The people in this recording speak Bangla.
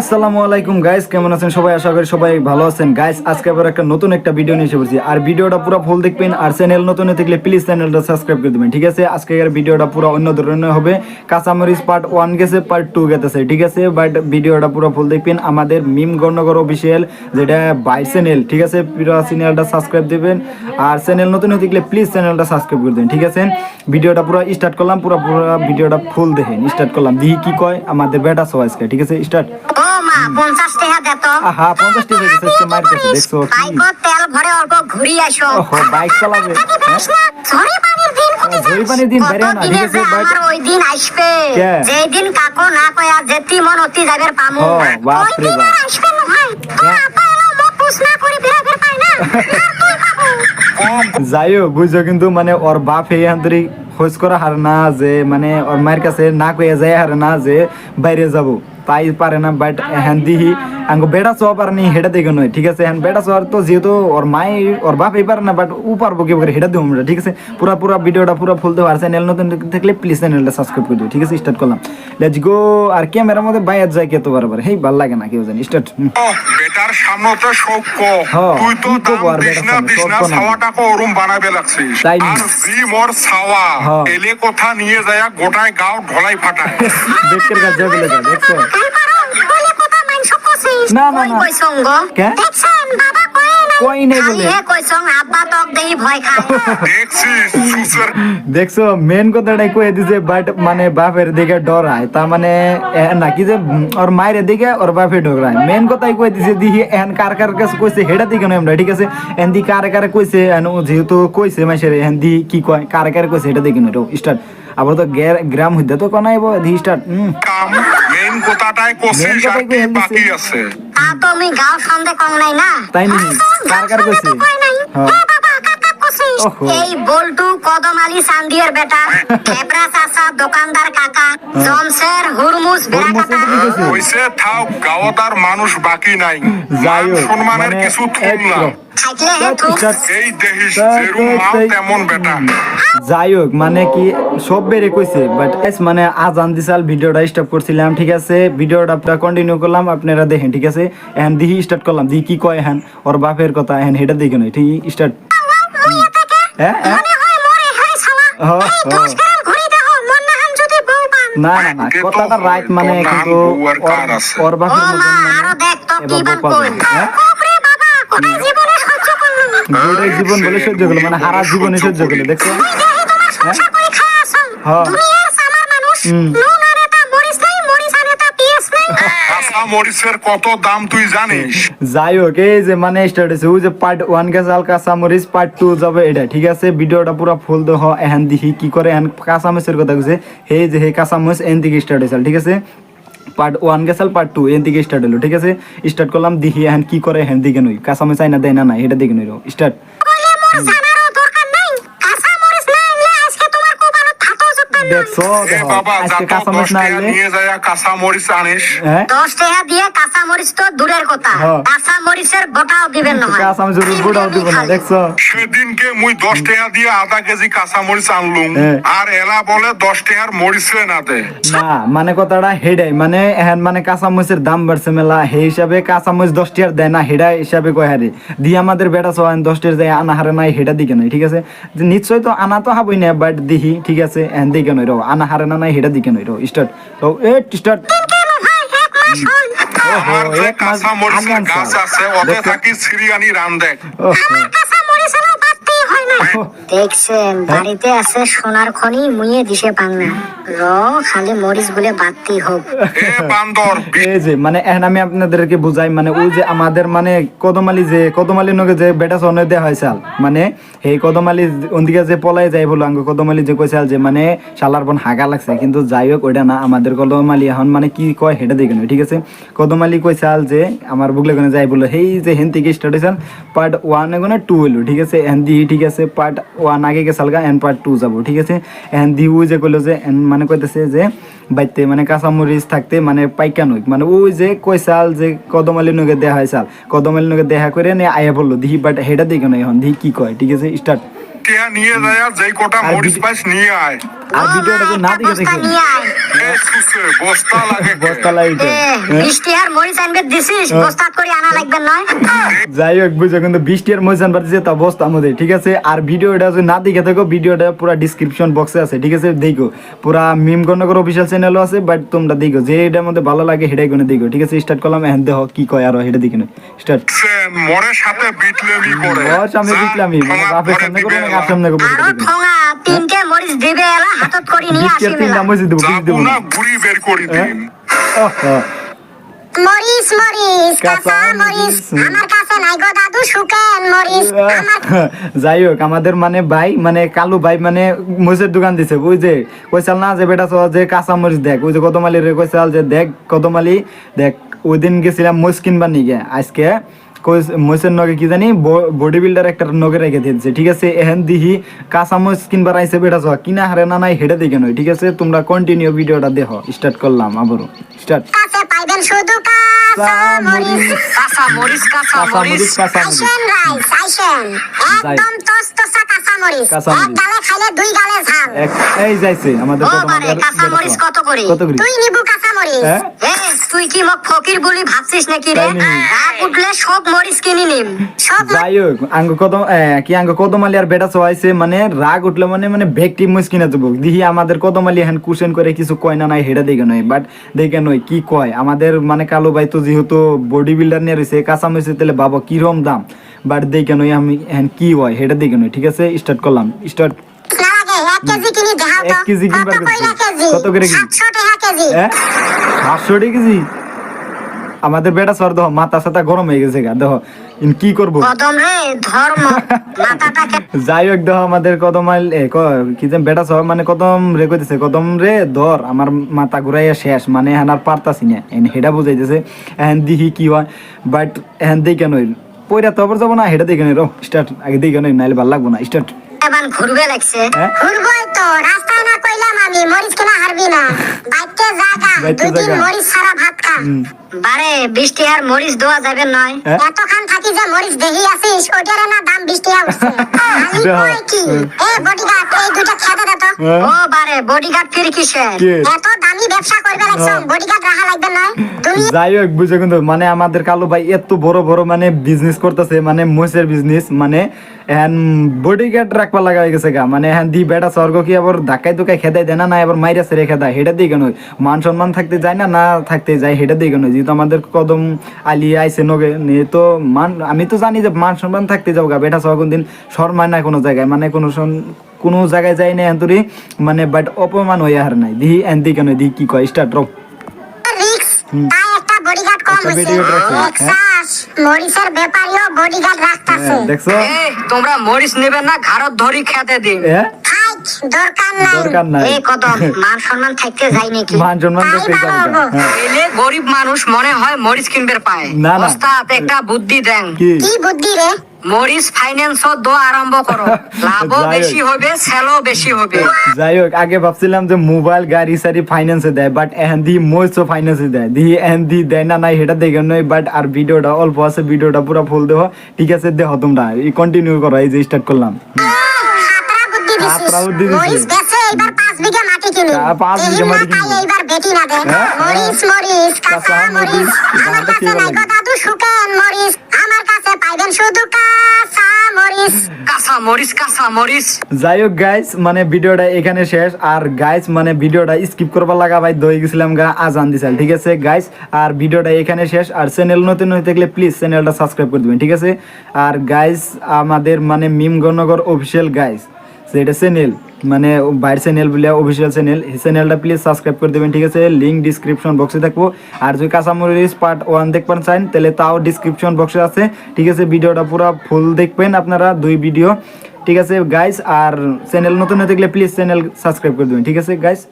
আসসালামু আলাইকুম গাইস কেমন আছেন সবাই? আশা করি সবাই ভালো আছেন। গাইস আজকে আবার একটা নতুন একটা ভিডিও নিয়ে এসে পড়ছি। আর ভিডিওটা পুরো ফুল দেখবেন। আর চ্যানেল নতুন থাকলে প্লিজ চ্যানেলটা সাবস্ক্রাইব করে দেবেন, ঠিক আছে? আজকের ভিডিওটা পুরো অন্য ধরনের হবে। কাঁচামরিচ পার্ট ওয়ান গেছে পার্ট টু গেছে ঠিক আছে? বাট ভিডিওটা পুরো ফুল দেখবেন। আমাদের মিম গণনগর অফিসিয়াল যেটা বাই চ্যানেল ঠিক আছে? পুরো চ্যানেলটা সাবস্ক্রাইব দিবেন। আর চ্যানেল নতুন থাকলে প্লিজ চ্যানেলটা সাবস্ক্রাইব করে দেবেন, ঠিক আছে? ভিডিওটা পুরো স্টার্ট করলাম, পুরো পুরো ভিডিওটা ফুল দেখেন। স্টার্ট করলাম। দিহি কি কয় আমাদের বেটা সবাই আজকে, ঠিক আছে? স্টার্ট পঞ্চাশ টাকা দে তো। আহা পঞ্চাশ টাকা দিচ্ছে আজকে মার কাছে দেখছ বাইকও তেল ভরে অল্প ঘুরি আসো। ওহো বাইক চালাবে? পানির দিন কবে পানির দিন কত না, ঠিক আছে, যে ওই দিন আসবে? যেই দিন কাকো না কয়া যেতি মন অতি যাবের পামু। বাপ রে বাপ। আসবে না ভাই। তোর। আপা এলো মুখ পুষ করে বেরা বের পায় না। আর তুই পাবো। যাই হোক বুঝছ কিন্তু মানে ওর বাপ এই আন্তরি খোঁজ করা হার না যে মানে ওর মায়ের কাছে না কয়ে যায় হার না যে বাইরে যাব। তাই পারে না বাট হ্যান দিহি আঙ্গ বেড়া চাওয়া পারে নি হেটা দেখে নয় ঠিক আছে? বেড়া চাওয়ার তো যেহেতু ওর মাই ওর বাপ এই পারে না বাট ও পারব কি করে হেটা দেবো ঠিক আছে? পুরা পুরা ভিডিওটা পুরো ফুলতে আর চ্যানেল নতুন থাকলে প্লিজ চ্যানেলটা সাবস্ক্রাইব করে দিও ঠিক আছে? স্টার্ট করলাম। লেটস গো আর ক্যামেরার মধ্যে বাইরে যায় কে তো বারবার হেই ভালো লাগে না কেউ জানি। স্টার্ট বেটার সামনে তো হ্যাঁ, তুই তো কি আর দাম দিস না দিস না না। ওরম বানাবে লাগছিস। আর জি মোর ছাওয়া। এলে কথা নিয়ে যায় গোটায় গাও ঢলাই ফাটায়। দেখতে কাজ যাবে লেখা দেখছ? না, না, না। কইছং গো? কে? দেখছেন বাবা কয় নাই। কই নাই বলে। খালি কইছং আব্বা তক দেহি ভয় খায়। দেখছিস দেখছ মেন কথাটাই কয়ে দিছে বাট মানে বাপের দিকে ডরায়। তার মানে এ নাকি যে ওর মায়ের দিকে ওর বাপে ডরায়। মেন কথাই কয়ে দিছে দিহি এন কার কার কাছে কইছে হেডা দিকে নয় আমরা ঠিক আছে? এন দি কারে কারে কইছে যেহেতু কইছে মাসের এন দি কি কয় কারে কারে কইছে হেডা দিকে নয় স্টার্ট আবার তো গ্রাম হইতে তো কোনাইব দি স্টার্ট হুম কাম মেইন কথাটাই কোসে দিছে। বাকি আছে। তা তো আমি গাও সামনে কম নাই না? তাই নি? কার কার কইছি? হ্যাঁ। এই বল্টু কদম আলী চান্দিয়ার বেটা হেবরা চাচা দোকানদার কাকা জমশের হুরমুস থাও মানুষ বাকি নাই। যাই হোক সম্মানের মানে কিছু যাই হোক মানে কি সব বেড়ে কইছে বাট মানে আজান দিসাল ভিডিওটা স্টপ করছিলাম ঠিক আছে? ভিডিওটা আপনারা কন্টিনিউ করলাম আপনারা দেখেন ঠিক আছে? এখন দিহি স্টার্ট করলাম দিহি কি কয় এখন ওর বাপের কথা এখন হেটা দেখে নয় ঠিক? স্টার্ট হ্যাঁ হ্যাঁ মনে হয় হ্যাঁ, হ্যাঁ। মন না না না কথাটা রাইট মানে কিন্তু ওর- বাপের মতন হ্যাঁ? জীবনে বলে সহ্য করল মানে হারা জীবনে সহ্য করল দেখছ? হ্যাঁ। দুনিয়ার সামার মানুষ হুম। নুন আর এটা মরিচ নাই মরিচ আর এটা পিয়াজ নাই কাঁচা মরিচের কত দাম তুই জানিস? যাই হোক এই যে মানে স্টার্ট হয়েছে ওই যে পার্ট ওয়ান গেছে হাল কাঁচামরিচ পার্ট টু যাবে এটা ঠিক আছে? ভিডিওটা পুরো ফুল দেহ এহান দিহি কি করে এহান কাঁচামরিচের কথা কইছে হে যে হে কাঁচামরিচ এন থেকে স্টার্ট হয়েছে ঠিক আছে? পার্ট ওয়ান গেছাল পার্ট টু এন থেকে স্টার্ট হলো ঠিক আছে? স্টার্ট করলাম দিহি এহান কি করে এহান দিকে নই কাঁচামরিচ আইনা দেয় না না এটা দিকে নই স্টার্ট দেখছ আজকে কাঁচামরিচ দশ না আনলে নিয়ে যায় কাঁচা মরিচ আনিস হ্যাঁ দশ টাকা দিয়ে কাঁচা মরিচ তো দূরের কথা। কাঁচা মরিচের গোটাও দিবেন না দিব না দেখছ সেদিনকে মুই দশ টাকা দিয়ে আধা কেজি কাঁচা মরিচ আনলুম। আর এলা বলে দশ টাকার মরিচে না দে না মানে কথাটা হেডাই মানে এখন মানে কাঁচামরিচের দাম বাড়ছে মেলা সেই হিসাবে কাঁচামরিচ দশ টিয়ার দেয় না হেডা হিসাবে কয় হারে দিয়ে আমাদের বেটা সবাই দশ টিয়ার দেয় আনা হারে নাই হেডা দিকে নয় ঠিক আছে? যে নিশ্চয় তো আনা তো হাবই না বাট দিহি ঠিক আছে এখন দিকে নয় রো আনা হারে না নাই হেডা দি কেন রো স্টার্ট তো এ স্টার্ট কেন আমার যে কাঁচা মরিচের গাছ আছে ওতে? থাকি সিরিয়ানি রান দেখ আমার কাঁচা মরিচেরও বাড়তেই হয় না দেখছেন বাড়িতে আছে সোনার খনি মুইয়ে দিশে পাং না র খালি মরিচ বলে বাড়তেই হোক। এই যে মানে এখন আমি আপনাদেরকে বুঝাই মানে ওই যে আমাদের মানে কদমালি যে কদমালি নগে যে বেটা সনে দেওয়া হয়েছে মানে এই কদমালি ওদিকে যে পলাই যায় বলো আঙ্গ কদমালি যে যে মানে শালার বন হাগা লাগছে। কিন্তু যাই হোক ওইটা না আমাদের কদমালি এখন মানে কি কয় সেটা দেখে ঠিক আছে? কদমালি কইসাল যে আমার বুগলে গনে যাই বলো সেই যে হেন থেকে স্টার্ট হয়েছিল পার্ট ওয়ান এগোনে টু হইল ঠিক আছে? দি ঠিক আছে পার্ট ওয়ান আগে গেছাল এন পার্ট টু যাব, ঠিক আছে? এন দি ও যে কইলো যে এন মানে কইতেছে যে, বাইতে মানে কাঁচামরিচ থাকতে মানে পাইকা নই মানে ওই যে কইসাল যে কদমালি নগে দেয়া হয় চাল কদমালি নগে দেখা করে নে আয়া বলল দিহি বাট হেটা দিকে নয় এখন দিহি কি কয়, ঠিক আছে? স্টার্ট টিয়া নিয়ে যায় যেই কটা মরিচ পাইস নিয়ে আয়। আর ভিডিওটা তো না একটা দেখে বস্তা দেখে। নিয়ে আয়। এ সুসে, বস্তা লাগে কে? বস্তা লাইটে এ, বৃষ্টি আর মরিচ আনবে দিছিস বস্তাত করে আনা লাগবে নয় যাই হোক বুঝো কিন্তু বৃষ্টি আর তা বস্তার মধ্যে ঠিক আছে? আর ভিডিওটা যদি না দেখে থাকো ভিডিওটা পুরো ডিসক্রিপশন বক্সে আছে ঠিক আছে? দেখো পুরা মিম অফিসিয়াল চ্যানেলও আছে বাট তোমরা দেখো যে এটার মধ্যে ভালো লাগে সেটাই কোনো দেখো ঠিক আছে? স্টার্ট করলাম এখন দেখো কি কয় আর সেটা দেখে স্টার্ট সেন, মরের সাথে বিটলেমি করে। সামনে মানে বাপের সামনে না কার সামনে করব আরও ঠোঙা তিনটে মরিচ দিবে এলা হাতত করে নিয়ে আসি তিনটা মেলা মসজিদ দেবো কিছু না না বের করি? দিন। মরিচ মরিচ কাঁচা কাঁচা মরিচ মরিচ। আমার কাছে নাই গো দাদু শুকেন মরিচ। যাই হোক আমাদের মানে ভাই মানে কালু ভাই মানে মরিচের দোকান দিছে বুঝছে কইসাল না যে বেটা যে কাঁচা মরিচ দেখ ওই যে কদমালি রে কইসাল যে দেখ কদমালি দেখ ওই দিন গেছিলাম মরিচ কিনবার নিগে আজকে মরিচের নগে কি জানি বডি বিল্ডার একটা নগে রেখে দিয়েছে, ঠিক আছে? এহেন দিহি কাঁচা মহিষ কিনবার আইসে বেটা কিনা হারে না নাই হেডে দেখে নয়, ঠিক আছে? তোমরা কন্টিনিউ ভিডিওটা দেখো স্টার্ট করলাম আবারও স্টার্ট শুধু কাঁচা মরিচ কাঁচা মরিচ কাঁচা কাঁচা মরিচ। মরিচ কাঁচা মরিচ। আইসেন রাইস আইসেন একদম তসতসা কাঁচা মরিচ। এক গালে খাইলে দুই গালে ঝাল। এই যাইছে আমাদের ও কদমালি বারে আর কাঁচা মরিচ কত করে? তুই নিবু কাঁচা মরিচ। তুই কি মোক ফকির বলি ভাবছিস নাকি রে? রাগ উঠলে সব মরিচ কিনে নিম। সব যাই হোক আঙ্গ কদম এ, কি আঙ্গ কদমালি আর বেটা সবাইছে মানে রাগ উঠলে মানে মানে ভেকটি মুস কিনে দেবো। দিহি আমাদের কদমালি এখন কুশন করে কিছু কয় না নাই হেটা দেখে নয় বাট দেখে নয় কি কয়? আমাদের মানে কালো ভাই তো যেহেতু বডি বিল্ডার নিয়ে রয়েছে কাঁচা মরিচে তাহলে বাবা কিরম দাম। বাট দেখে নয় আমি হ্যাঁ কি হয় সেটা দেখে নয় ঠিক আছে? স্টার্ট করলাম। স্টার্ট এক কেজি কিনি দেখাও তো। এক কেজি কিনবার কত করে কেজি? সাতশো টাকা কেজি। হ্যাঁ? টাকা কেজি? আমাদের বেটা সর দেখো মাথা সাথা গরম হয়ে গেছে গা দেখো কি করব? যাই হোক দেখো আমাদের কদম ক- কি যে বেটা সহ মানে কদম রে কইতেছে কদম রে ধর আমার মাথা ঘুরাইয়া শেষ মানে এখন আর পারতাছি না। এন হেডা বুঝাইতেছে এখন দেখি কি হয় বাট এখন দেখে নই পয়রা তো আবার যাব না হেডা দেখে নই রো স্টার্ট আগে দেখে নই নাইলে ভালো লাগবো না স্টার্ট এবার ঘুরবে লাগছে। ঘুরবই তো রাস্তা না কইলাম আমি মরিচ কেনা হারবি না। বাইকে জাগা দুই দিন। মরিচ সারা ভাত খা। বারে বৃষ্টি আর মরিচ দোয়া যাবে নয়? এতখান থাকি যে মরিচ দেহি আছিস ওটার না দাম বৃষ্টি উঠছে। কি? এ বডিগার্ড এই দুইটা খেতে দে? ও বারে বডিগার্ড ফির কিসের এত দামি ব্যবসা করবে লাগছ হ্যাঁ। বডিগার্ড রাখা লাগবে নয় যাই হোক বুঝে কিন্তু মানে আমাদের কালো ভাই এত বড় বড় মানে বিজনেস করতেছে মানে মোষের বিজনেস মানে এখন বডি রাখবা লাগা হয়ে গেছে গা। মানে এখন দি বেটা স্বর্গ কি আবার ধাক্কাই ধুকাই খেদাই দেয় না না এবার মাইরা সেরে খেদায়? হেটা দিয়ে কেন মান সম্মান থাকতে যায় না না থাকতে যায় হেটা দিয়ে কেন যেহেতু আমাদের কদম আলি আইসে নগে নিয়ে তো মান আমি তো জানি যে মান সম্মান থাকতে যাও গা বেটা সহ দিন শর্মায় না কোনো জায়গায় মানে কোনো কোনো জায়গায় যাই না এন্তরি মানে বাট অপমান হয়ে হার নাই। দিহি এন দি কেন দি কি কয়। স্টার্ট রো রিক্স তাই একটা বডিগার্ড কম একটা হইছে bodyguard রাখছে, হ্যাঁ? এক্সাস মরিচের ব্যাপারীও বডিগার্ড রাখতাছে। হ্যাঁ, দেখছ? তোমরা মরিচ নেবে না ঘাড়ত ধরি খেতে দিন। হ্যাঁ? দরকার নাই। দরকার এই কদম মান সম্মান থাকতে যাই নাকি? সম্মান গরিব মানুষ মনে হয় মরিচ কিনবে পায়। না। একটা বুদ্ধি দেন। কি? কি বুদ্ধি রে? মরিচ ফাইন্যান্স দো আরম্ভ করো লাভও বেশি হবে সেলও বেশি হবে। যাই হোক আগে ভাবছিলাম যে মোবাইল গাড়ি সারি ফাইন্যান্সে দেয় বাট এহেন দি মোস্ট ফাইন্যান্সে দেয়। দি এহেন দি দেয় না নাই সেটা দেখে নয় বাট আর ভিডিওটা অল্প আছে ভিডিওটা পুরো ফুল দেহ। ঠিক আছে দেহ তোমরা কন্টিনিউ করো এই যে স্টার্ট করলাম। খাতরা বুদ্ধি দিছি। মরিচ বেচে এইবার পাঁচ বিঘা মাটি কিনি। তা বিঘা মাটি তাই এইবার বেটি না দে? মরিচ মরিচ কাঁচা কাঁচা মরিচ মরিচ, আমার কাছে নাই গো দাদু শুকেন মরিচ। আমার কাছে পাইবেন শুধু কাঁচা মরিচ। কাঁচা মরিচ কাঁচা মরিচ। যাই হোক গাইস মানে ভিডিওটা এখানে শেষ। আর গাইস মানে ভিডিওটা স্কিপ করবার লাগা ভাই দই গেছিলাম গা আজান দিছাল ঠিক আছে গাইস আর ভিডিওটা এখানে শেষ। আর চ্যানেল নতুন হয়ে থাকলে প্লিজ চ্যানেলটা সাবস্ক্রাইব করে দিবেন ঠিক আছে? আর গাইস আমাদের মানে মিম গণনগর অফিসিয়াল গাইস যেটা চ্যানেল মানে বাইরের চ্যানেল বলে অফিসিয়াল চ্যানেল এই চ্যানেলটা প্লিজ সাবস্ক্রাইব করে দেবেন, ঠিক আছে? লিঙ্ক ডিসক্রিপশন বক্সে থাকব। আর যদি কাঁচামরিচ পার্ট ওয়ান দেখবেন চান, তাহলে তাও ডিসক্রিপশন বক্সে আছে। ঠিক আছে, ভিডিওটা পুরো ফুল দেখবেন আপনারা, দুই ভিডিও ঠিক আছে গাইস আর চ্যানেল নতুন হয়ে থাকলে প্লিজ চ্যানেল সাবস্ক্রাইব করে দেবেন, ঠিক আছে গাইস